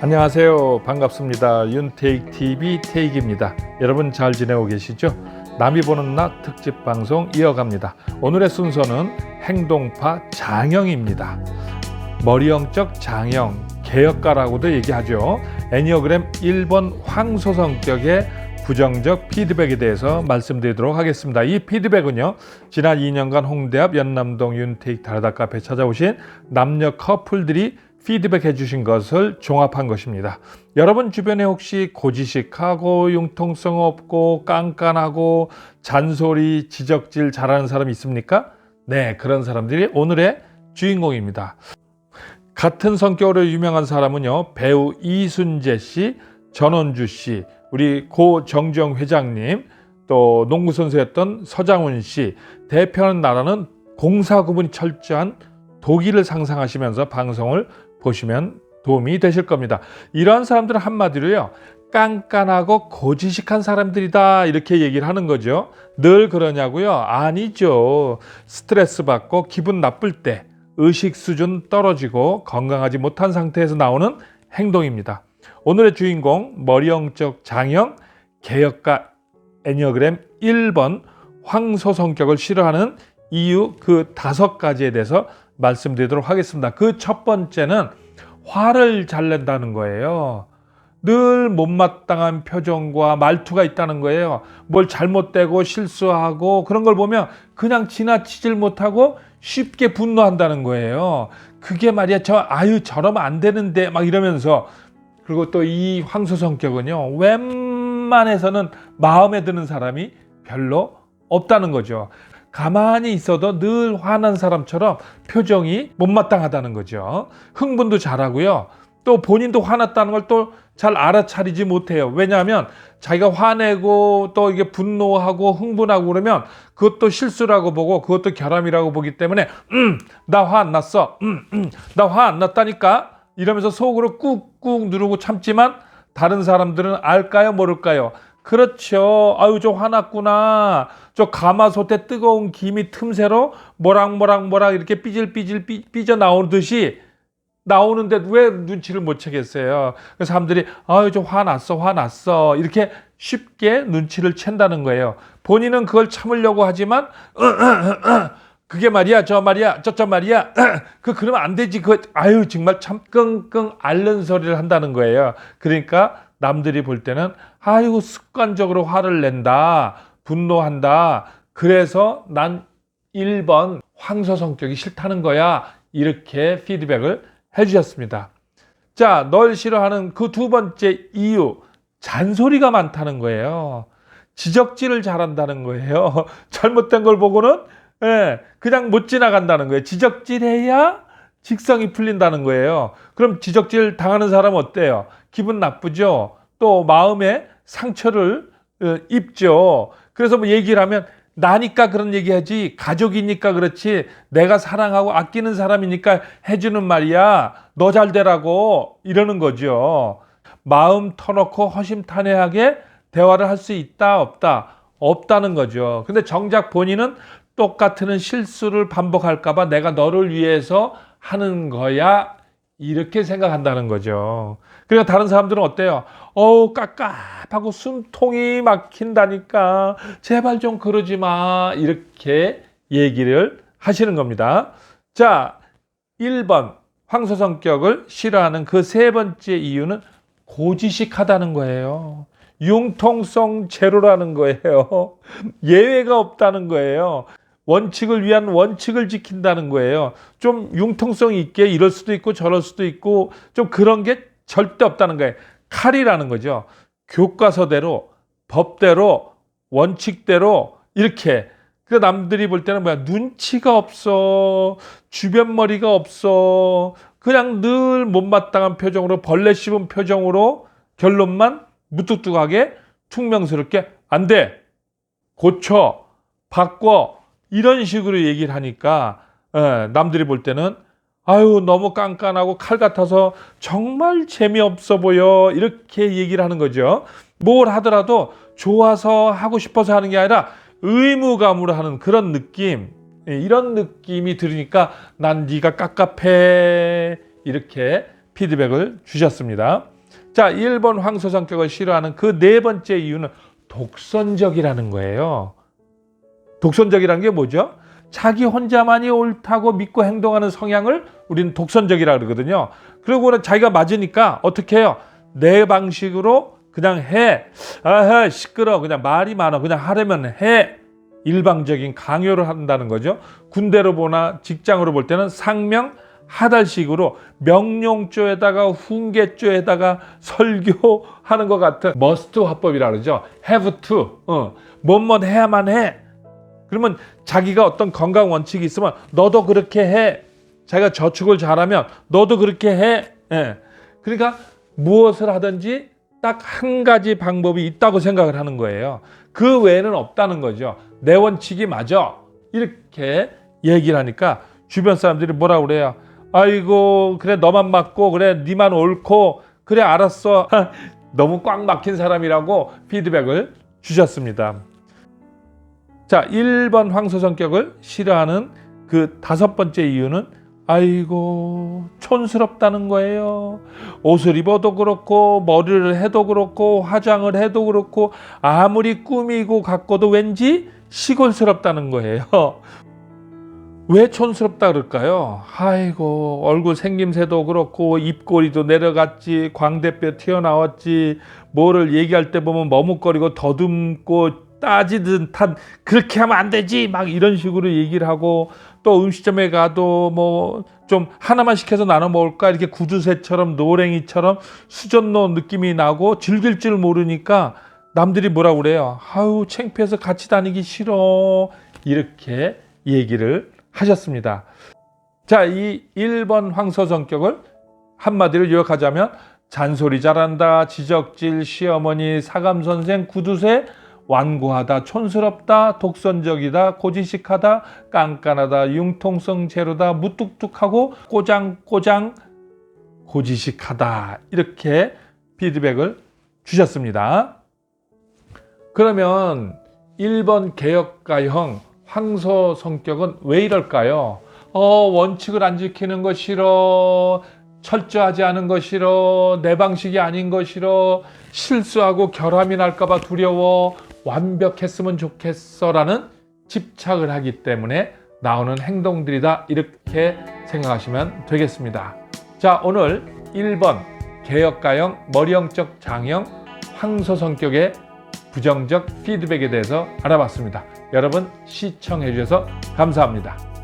안녕하세요. 반갑습니다. 윤테익 TV 테익입니다. 여러분 잘 지내고 계시죠? 남이 보는 낮 특집 방송 이어갑니다. 오늘의 순서는 행동파 장형입니다. 머리형적 장형, 개혁가라고도 얘기하죠. 애니어그램 1번 황소 성격의 부정적 피드백에 대해서 말씀드리도록 하겠습니다. 이 피드백은요, 지난 2년간 홍대 앞 연남동 윤테익 다르다 카페 찾아오신 남녀 커플들이 피드백 해 주신 것을 종합한 것입니다. 여러분 주변에 혹시 고지식하고 융통성 없고 깐깐하고 잔소리, 지적질 잘하는 사람 있습니까? 네, 그런 사람들이 오늘의 주인공입니다. 같은 성격으로 유명한 사람은요, 배우 이순재 씨, 전원주 씨, 우리 고 정정 회장님, 또 농구 선수였던 서장훈 씨, 대표하는 나라는 공사 구분이 철저한 독일을 상상하시면서 방송을 보시면 도움이 되실 겁니다. 이러한 사람들은 한마디로요. 깐깐하고 고지식한 사람들이다 이렇게 얘기를 하는 거죠. 늘 그러냐고요? 아니죠. 스트레스 받고 기분 나쁠 때 의식 수준 떨어지고 건강하지 못한 상태에서 나오는 행동입니다. 오늘의 주인공 머리형적 장형 개혁가 애니어그램 1번 황소 성격을 싫어하는 이유 그 다섯 가지에 대해서 말씀드리도록 하겠습니다. 그 첫 번째는 화를 잘 낸다는 거예요. 늘 못마땅한 표정과 말투가 있다는 거예요. 뭘 잘못되고 실수하고 그런 걸 보면 그냥 지나치질 못하고 쉽게 분노한다는 거예요. 그게 말이야 저 아유 저러면 안 되는데 막 이러면서 그리고 또 이 황소 성격은요 웬만해서는 마음에 드는 사람이 별로 없다는 거죠. 가만히 있어도 늘 화난 사람처럼 표정이 못마땅하다는 거죠. 흥분도 잘하고요. 또 본인도 화났다는 걸 또 잘 알아차리지 못해요. 왜냐하면 자기가 화내고 또 이게 분노하고 흥분하고 그러면 그것도 실수라고 보고 그것도 결함이라고 보기 때문에 음, 나 화 안 났어. 음, 음, 나 화 안 났다니까. 이러면서 속으로 꾹꾹 누르고 참지만 다른 사람들은 알까요, 모를까요? 그렇죠. 아유, 저 화났구나. 저 가마솥에 뜨거운 김이 틈새로 모락모락 모락 이렇게 삐질삐질 삐, 삐져 나오듯이 나오는데 왜 눈치를 못 채겠어요? 그래서 사람들이 아유, 저 화났어, 화났어. 이렇게 쉽게 눈치를 챈다는 거예요. 본인은 그걸 참으려고 하지만, 그게 말이야, 저 말이야, 저저 말이야. 그 그러면 안 되지. 그 아유 정말 참 끙끙 앓는 소리를 한다는 거예요. 그러니까 남들이 볼 때는 아이고 습관적으로 화를 낸다, 분노한다. 그래서 난 1번 황소 성격이 싫다는 거야. 이렇게 피드백을 해주셨습니다. 자, 널 싫어하는 그 두 번째 이유, 잔소리가 많다는 거예요. 지적질을 잘한다는 거예요. 잘못된 걸 보고는 예, 그냥 못 지나간다는 거예요. 지적질해야 직성이 풀린다는 거예요. 그럼 지적질 당하는 사람 어때요? 기분 나쁘죠? 또 마음에 상처를 어, 입죠. 그래서 뭐 얘기를 하면 나니까 그런 얘기하지 가족이니까 그렇지 내가 사랑하고 아끼는 사람이니까 해주는 말이야. 너 잘 되라고. 이러는 거죠. 마음 터놓고 허심탄회하게 대화를 할 수 있다 없다 없다는 거죠. 근데 정작 본인은 똑같은 실수를 반복할까봐 내가 너를 위해서 하는 거야 이렇게 생각한다는 거죠 그러니까 다른 사람들은 어때요? 어우 깝깝하고 숨통이 막힌다니까 제발 좀 그러지 마 이렇게 얘기를 하시는 겁니다. 자, 1번 황소 성격을 싫어하는 그 세 번째 이유는 고지식하다는 거예요. 융통성 제로라는 거예요. 예외가 없다는 거예요. 원칙을 위한 원칙을 지킨다는 거예요. 좀 융통성 있게 이럴 수도 있고 저럴 수도 있고 좀 그런 게 절대 없다는 거예요. 칼이라는 거죠. 교과서대로, 법대로, 원칙대로 이렇게. 그 남들이 볼 때는 뭐야 눈치가 없어, 주변 머리가 없어, 그냥 늘 못마땅한 표정으로 벌레 씹은 표정으로 결론만 무뚝뚝하게 퉁명스럽게 안 돼, 고쳐, 바꿔 이런 식으로 얘기를 하니까 예, 남들이 볼 때는 아유 너무 깐깐하고 칼 같아서 정말 재미없어 보여 이렇게 얘기를 하는 거죠. 뭘 하더라도 좋아서 하고 싶어서 하는 게 아니라 의무감으로 하는 그런 느낌 예, 이런 느낌이 들으니까 난 네가 깝깝해 이렇게 피드백을 주셨습니다. 자, 1번 황소 성격을 싫어하는 그 네 번째 이유는 독선적이라는 거예요. 독선적이라는 게 뭐죠? 자기 혼자만이 옳다고 믿고 행동하는 성향을 우리는 독선적이라 그러거든요. 그리고는 자기가 맞으니까 어떻게 해요? 내 방식으로 그냥 해. 아하, 시끄러. 그냥 말이 많아. 그냥 하려면 해. 일방적인 강요를 한다는 거죠. 군대로 보나 직장으로 볼 때는 상명 하달식으로 명령조에다가 훈계조에다가 설교하는 것 같은 must 화법이라 그러죠. have to. 어. 뭐뭐 해야만 해. 그러면 자기가 어떤 건강 원칙이 있으면 너도 그렇게 해. 자기가 저축을 잘하면 너도 그렇게 해. 예. 그러니까 무엇을 하든지 딱 한 가지 방법이 있다고 생각을 하는 거예요. 그 외에는 없다는 거죠. 내 원칙이 맞아. 이렇게 얘기를 하니까 주변 사람들이 뭐라 그래요? 아이고 그래 너만 맞고 그래 니만 옳고 그래 알았어. 너무 꽉 막힌 사람이라고 피드백을 주셨습니다. 자, 1번 황소 성격을 싫어하는 그 다섯 번째 이유는 아이고 촌스럽다는 거예요. 옷을 입어도 그렇고 머리를 해도 그렇고 화장을 해도 그렇고 아무리 꾸미고 갖고도 왠지 시골스럽다는 거예요. 왜 촌스럽다 그럴까요? 아이고 얼굴 생김새도 그렇고 입꼬리도 내려갔지 광대뼈 튀어나왔지 뭐를 얘기할 때 보면 머뭇거리고 더듬고 따지듯 한 그렇게 하면 안 되지. 막 이런 식으로 얘기를 하고 또 음식점에 가도 뭐 좀 하나만 시켜서 나눠 먹을까? 이렇게 구두쇠처럼 노랭이처럼 수전노 느낌이 나고 즐길 줄 모르니까 남들이 뭐라 그래요? 아유 창피해서 같이 다니기 싫어. 이렇게 얘기를 하셨습니다. 자 이 1번 황소 성격을 한마디로 요약하자면 잔소리 잘한다 지적질 시어머니 사감 선생 구두쇠 완고하다, 촌스럽다, 독선적이다, 고지식하다, 깐깐하다, 융통성 제로다, 무뚝뚝하고 꼬장꼬장 고지식하다. 이렇게 피드백을 주셨습니다. 그러면 1번 개혁가형 황소 성격은 왜 이럴까요? 어, 원칙을 안 지키는 거 싫어. 철저하지 않은 거 싫어. 내 방식이 아닌 거 싫어. 실수하고 결함이 날까봐 두려워. 완벽했으면 좋겠어라는 집착을 하기 때문에 나오는 행동들이다 이렇게 생각하시면 되겠습니다. 자 오늘 1번 개혁가형 머리형적 장형 황소 성격의 부정적 피드백에 대해서 알아봤습니다. 여러분 시청해 주셔서 감사합니다.